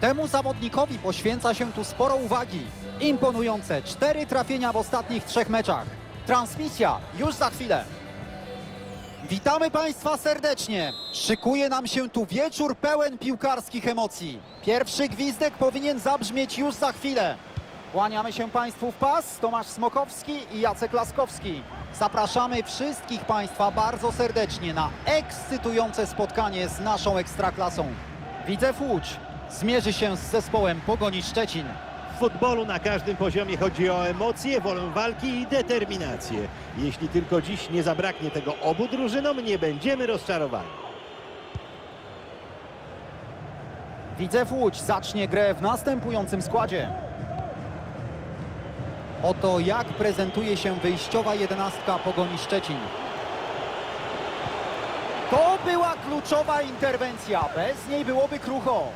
Temu zawodnikowi poświęca się tu sporo uwagi. Imponujące cztery trafienia w ostatnich trzech meczach. Transmisja już za chwilę. Witamy Państwa serdecznie. Szykuje nam się tu wieczór pełen piłkarskich emocji. Pierwszy gwizdek powinien zabrzmieć już za chwilę. Kłaniamy się Państwu w pas. Tomasz Smokowski i Jacek Laskowski. Zapraszamy wszystkich Państwa bardzo serdecznie na ekscytujące spotkanie z naszą Ekstraklasą. Widzew Łódź zmierzy się z zespołem Pogoni Szczecin. W futbolu na każdym poziomie chodzi o emocje, wolę walki i determinację. Jeśli tylko dziś nie zabraknie tego obu drużynom, nie będziemy rozczarowani. Widzew Łódź zacznie grę w następującym składzie. Oto jak prezentuje się wyjściowa jedenastka Pogoni Szczecin. To była kluczowa interwencja, bez niej byłoby krucho.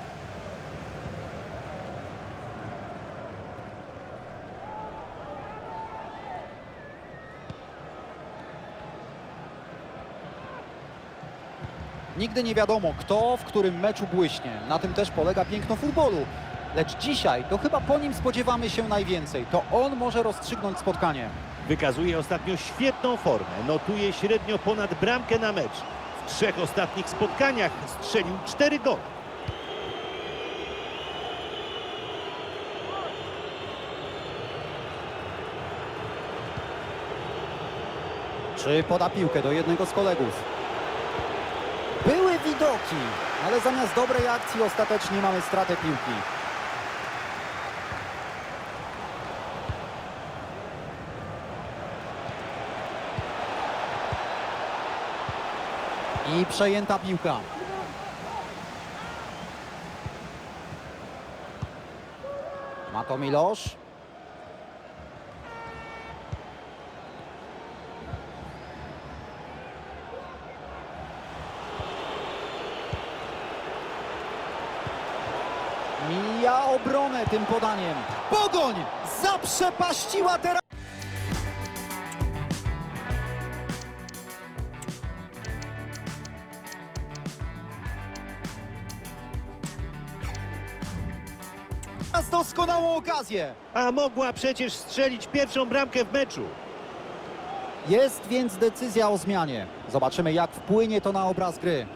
Nigdy nie wiadomo, kto w którym meczu błyśnie. Na tym też polega piękno futbolu. Lecz dzisiaj to chyba po nim spodziewamy się najwięcej. To on może rozstrzygnąć spotkanie. Wykazuje ostatnio świetną formę, notuje średnio ponad bramkę na mecz. W trzech ostatnich spotkaniach strzelił cztery gole. Czy poda piłkę do jednego z kolegów? Ale zamiast dobrej akcji ostatecznie mamy stratę piłki. I przejęta piłka. Ma to Milosz. Mija obronę tym podaniem. Pogoń zaprzepaściła teraz. Teraz doskonałą okazję. A mogła przecież strzelić pierwszą bramkę w meczu. Jest więc decyzja o zmianie. Zobaczymy jak wpłynie to na obraz gry.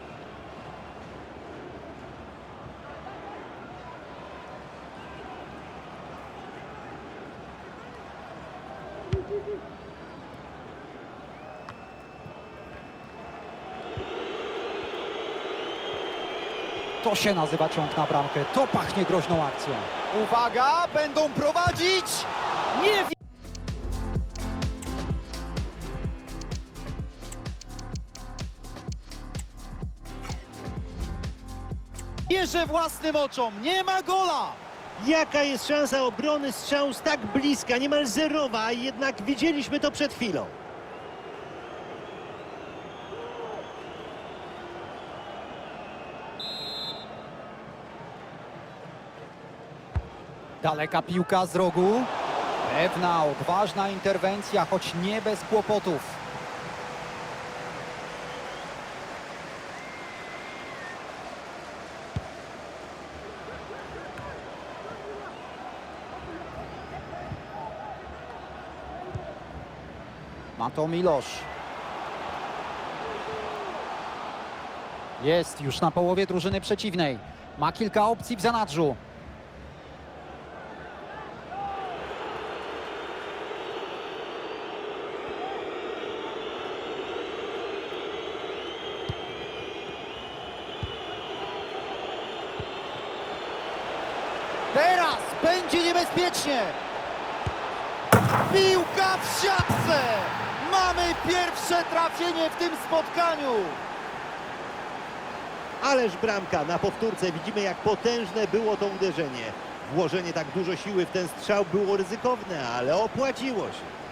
To się nazywa ciąg na bramkę. To pachnie groźną akcją. Uwaga, będą prowadzić! Nie wi- wierzę własnym oczom. Nie ma gola! Jaka jest szansa obrony strzału z tak bliska, niemal zerowa, a jednak widzieliśmy to przed chwilą. Daleka piłka z rogu. Pewna, odważna interwencja, choć nie bez kłopotów. Ma to Milosz. Jest już na połowie drużyny przeciwnej. Ma kilka opcji w zanadrzu. Teraz będzie niebezpiecznie. Piłka w siatce. Mamy pierwsze trafienie w tym spotkaniu. Ależ bramka, na powtórce widzimy jak potężne było to uderzenie. Włożenie tak dużo siły w ten strzał było ryzykowne, ale opłaciło się.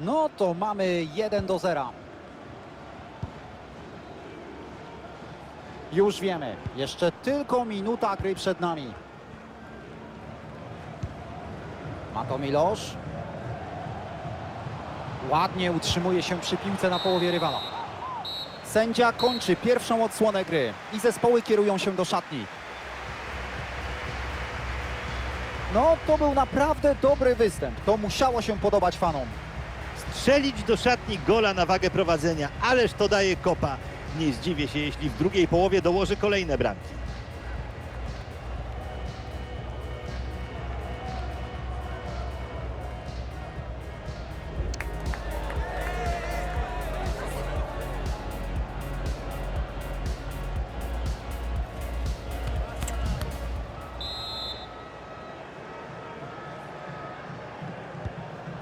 No to mamy 1 do 0. Już wiemy, jeszcze tylko minuta gry przed nami. Ma to Milosz. Ładnie utrzymuje się przy piłce na połowie rywala. Sędzia kończy pierwszą odsłonę gry i zespoły kierują się do szatni. No, to był naprawdę dobry występ. To musiało się podobać fanom. Strzelić do szatni gola na wagę prowadzenia, ależ to daje kopa. Nie zdziwię się, jeśli w drugiej połowie dołoży kolejne bramki.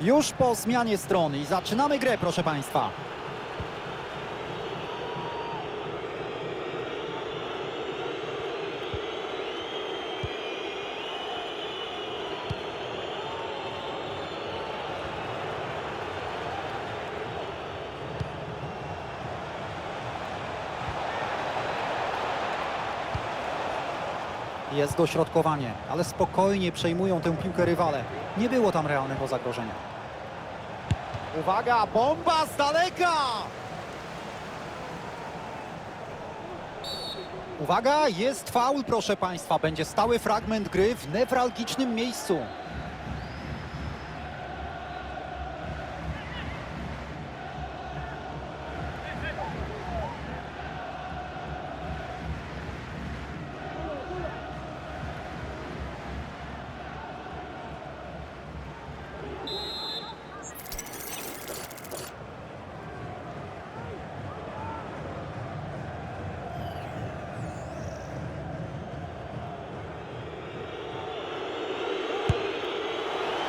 Już po zmianie strony i zaczynamy grę, proszę Państwa. Jest dośrodkowanie, ale spokojnie przejmują tę piłkę rywale. Nie było tam realnego zagrożenia. Uwaga, bomba z daleka! Uwaga, jest faul, proszę Państwa. Będzie stały fragment gry w newralgicznym miejscu.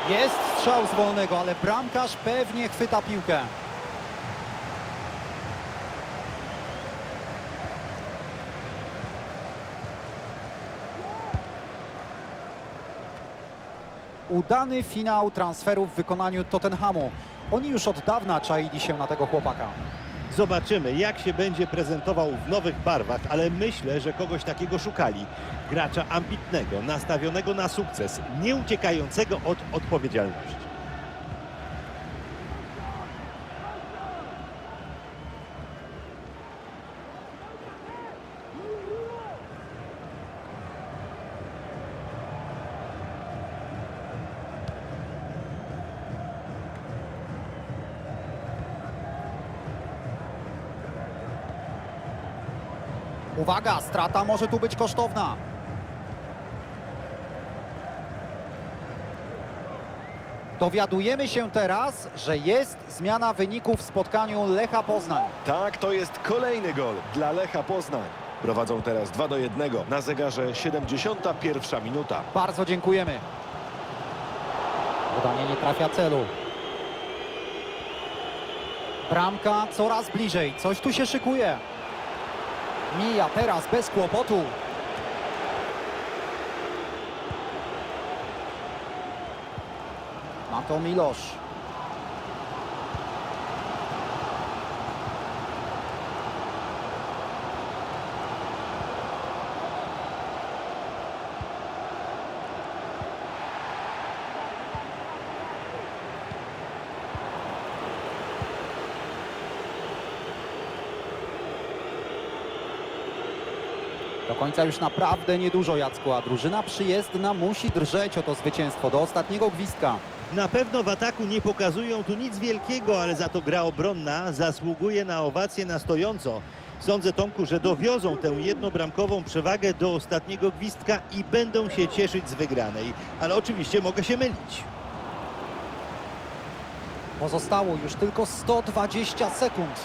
Jest strzał z wolnego, ale bramkarz pewnie chwyta piłkę. Udany finał transferu w wykonaniu Tottenhamu. Oni już od dawna czaili się na tego chłopaka. Zobaczymy, jak się będzie prezentował w nowych barwach, ale myślę, że kogoś takiego szukali. Gracza ambitnego, nastawionego na sukces, nie uciekającego od odpowiedzialności. Uwaga, strata może tu być kosztowna. Dowiadujemy się teraz, że jest zmiana wyniku w spotkaniu Lecha Poznań. Tak, to jest kolejny gol dla Lecha Poznań. Prowadzą teraz 2 do 1 na zegarze 71 minuta. Bardzo dziękujemy. Podanie nie trafia celu. Bramka coraz bliżej. Coś tu się szykuje. Mija teraz bez kłopotu. Ma to Milosz. Końca już naprawdę niedużo Jacku, a drużyna przyjezdna musi drżeć o to zwycięstwo do ostatniego gwizdka. Na pewno w ataku nie pokazują tu nic wielkiego, ale za to gra obronna zasługuje na owację na stojąco. Sądzę, Tomku, że dowiozą tę jednobramkową przewagę do ostatniego gwizdka i będą się cieszyć z wygranej. Ale oczywiście mogę się mylić. Pozostało już tylko 120 sekund.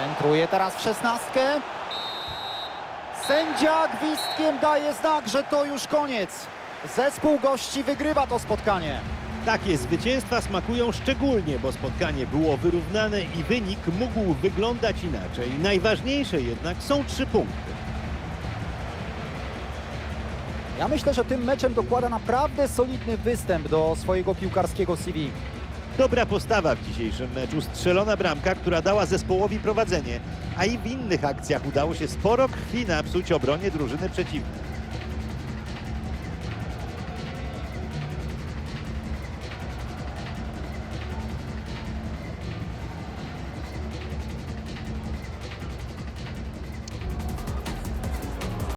Centruje teraz w szesnastkę. Sędzia gwizdkiem daje znak, że to już koniec. Zespół gości wygrywa to spotkanie. Takie zwycięstwa smakują szczególnie, bo spotkanie było wyrównane i wynik mógł wyglądać inaczej. Najważniejsze jednak są trzy punkty. Ja myślę, że tym meczem dokłada naprawdę solidny występ do swojego piłkarskiego CV. Dobra postawa w dzisiejszym meczu. Strzelona bramka, która dała zespołowi prowadzenie, a i w innych akcjach udało się sporo krwi napsuć obronie drużyny przeciwnej.